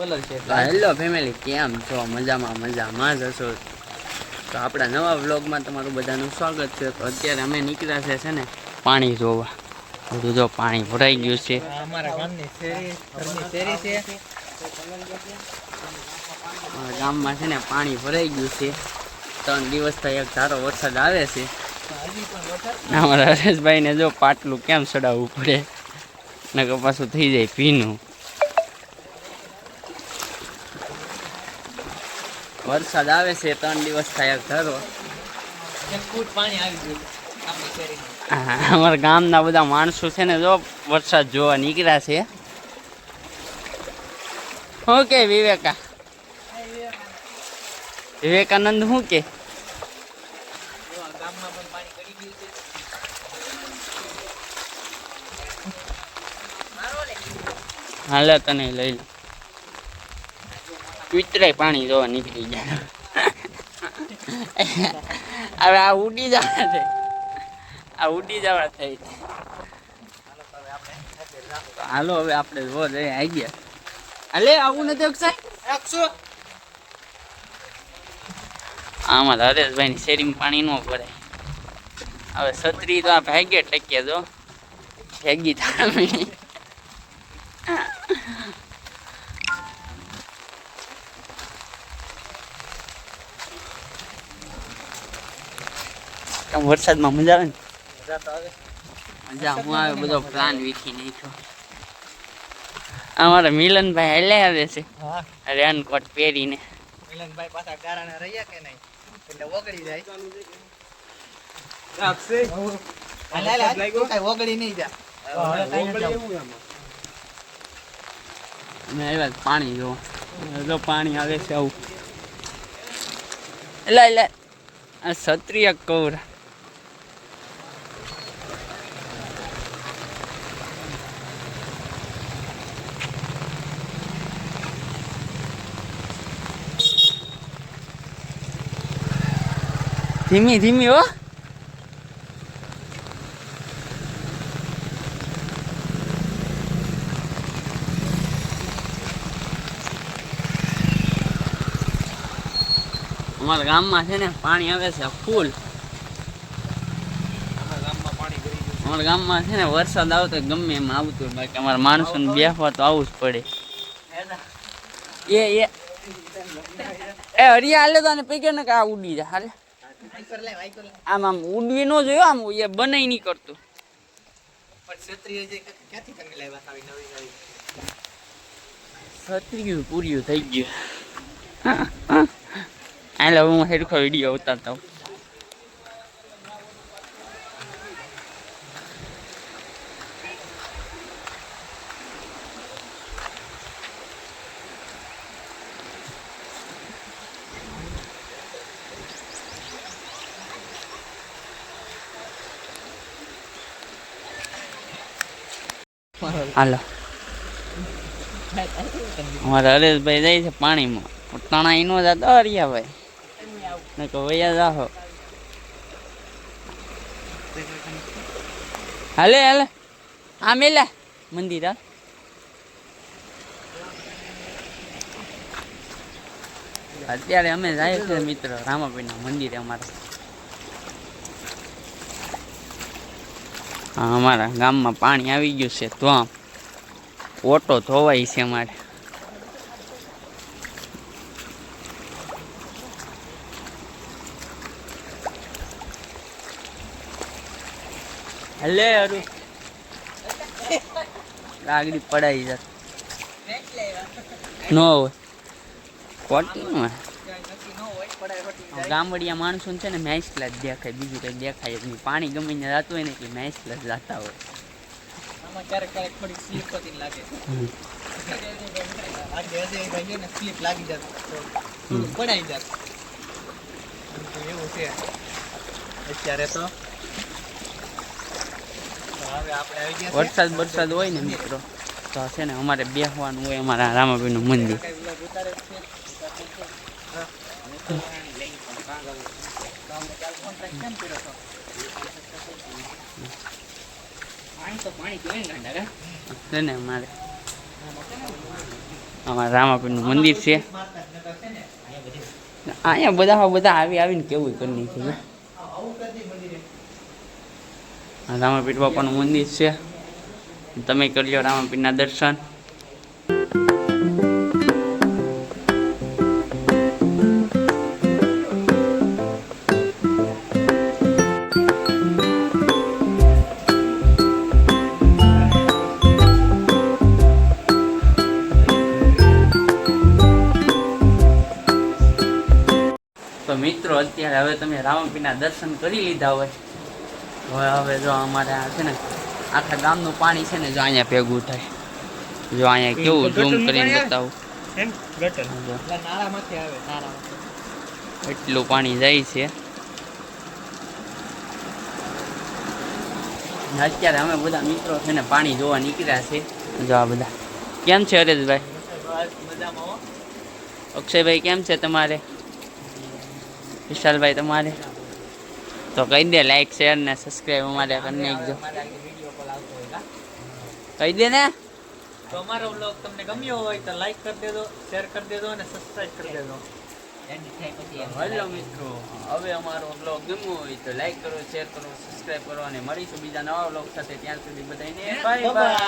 Colour છે hello family કેમ છો? મજામાં મજામાં જ હશો. તો આપણા નવા વ્લોગમાં તમારું બધાનું સ્વાગત છે. તો અત્યારે અમે નીકળ્યા છે છે ને પાણી જોવા. બધું જો પાણી ભરાઈ ગયું છે. અમારા ગામની શેરી છે. ગામમાં છે ને પાણી ભરાઈ ગયું છે. ત્રણ દિવસથી એક ધારો વરસાદ આવે છે. ને અમારા હરેશભાઈને જો પાટલું કેમ ચડાવવું પડે? નકર પાછું થઈ જાય ભીનું. વરસાદ આવે છે ત્રણ દિવસ થાય હા, અમારા ગામના બધા માણસો છે ને જો વરસાદ જોવા નીકળ્યા છે. શું કે વિવેકા? વિવેકાનંદ શું કે? હાલે તને લઈ લો. કૂતરાય પાણી જોવા નીકળી ગયા હવે આ ઉડી જવા છે આ ઉડી જવા થઈ હાલો હવે આપણે જો જઈ આવી ગયા અલે આવું નથી અક્ષય રાખશો? આમાં હરેશભાઈ ની શેરીમાં પાણી ન ભરાય. હવે છત્રી તો આ ભાગ્ય ટકીએ જો. ભેગી થામી. કેમ વરસાદમાં મજા આવે ને? મજા હું આવે બધો પ્લાન વીખી નાખ્યો. અમારા મિલનભાઈ હેલે આવે છે. રેનકોટ પહેરીને. મિલનભાઈ પાછા ગારાના રહ્યા કે નહીં? એટલે ઓગળી જાય. રાખશે. હાલે હાલે તું કાંઈ ઓગળી નહીં જા અમે આવ્યા પાણી જો જો પાણી આવે છે આવું. એટલે એટલે આ ક્ષત્રિય કૌર. ધીમી ધીમી હો અમારા ગામમાં છે ને પાણી આવે છે ફૂલ. અમારા ગામમાં છે ને વરસાદ આવતો ગમે એમ આવતું હોય. બાકી અમારા માણસોને બેસવા તો આવવું જ પડે. એ એ. એ હરિયા હાલે તો આને પૈકે ને કે ઉડી જાય. હાલે. આમ આમ ઉડવી ન જોયો આમ એ બનાય નહીં કરતું. પણ ક્ષત્રિય પૂર્યું થઈ ગયું. હાલો હું હેરખો વીડિયો ઉતારતા હોઉં. હાલો. અમારા હરેશભાઈ જાય છે પાણીમાં. તણા ઈનો જતો, હરિયાભાઈ. ને કહો વૈયા જાહો. હાલે હાલે. આ મેલા. મંદિર હા અત્યારે અમે જાય છે મિત્ર રામાભાઈના મંદિરે અમારા. અમારા ગામમાં પાણી આવી ગયું છે તો આમ ઓટો ધોવાય છે અમારે. હલે અરુ લાગડી પડાઈ જત. નો હોય. કોટીમાં ગામડિયા માણસો છે ને મેસલા જ દેખાય બીજું કઈ દેખાય જ નહીં. પાણી ગમે ને જતું હોય ને એટલે મેસલા જ જતા હોય. આમાં ક્યારેક ક્યારેક થોડી સ્લીપ થતી લાગે. આજે અજયભાઈ છે ને સ્લીપ લાગી જાત. પડાઈ જાત. એવું છે. અત્યારે તો. વરસાદ વરસાદ હોય ને મિત્રો તો છે ને અમારે બેસવાનું હોય અમારા રામાભાઈનું મંદિર. ને અમારે. રામાપીરનું મંદિર છે. અહીંયા બધા બધા આવી આવીને કેવું કરી નાખ્યું મંદિરે બાપાનું મંદિર છે. તમે કરજો રામાપીરના દર્શન. મિત્રો અત્યારે હવે તમે રાવણપીના દર્શન કરી લીધા હોય. હવે હવે જો અમારે આ છે ને આખા ગામનું પાણી છે ને જો અહીંયા ભેગું થાય. જો અહીંયા કેવું ઝૂમ કરીને બતાવું. એમ? ગટર? જો. નાળામાંથી આવે નાળામાંથી. એટલું પાણી જાય છે. અત્યારે અમે બધા મિત્રો છે ને પાણી જોવા નીકળ્યા છે. જો આ બધા. કેમ છે હરેશભાઈ? બસ મજામાં હો. અક્ષયભાઈ કેમ છે તમારે? વિશાલભાઈ તમારે. તો કહી દે લાઈક શેર ને સબસ્ક્રાઈબ અમારે કરી નાખજો અમારે આગળ વીડિયો કોલ આવતો હોય કા? કહી દે ને. તો અમારો વ્લોગ તમને ગમ્યો હોય તો લાઈક કરી દેજો શેર કરી દેજો અને સબસ્ક્રાઈબ કરી દેજો. હેલો મિત્રો હવે અમારો બ્લોગ ગમ્યો હોય તો લાઈક કરો શેર કરો સબસ્ક્રાઈબ કરો અને મળીશું બીજા નવા બ્લોગ સાથે. ત્યાં સુધી બધાને બાય બાય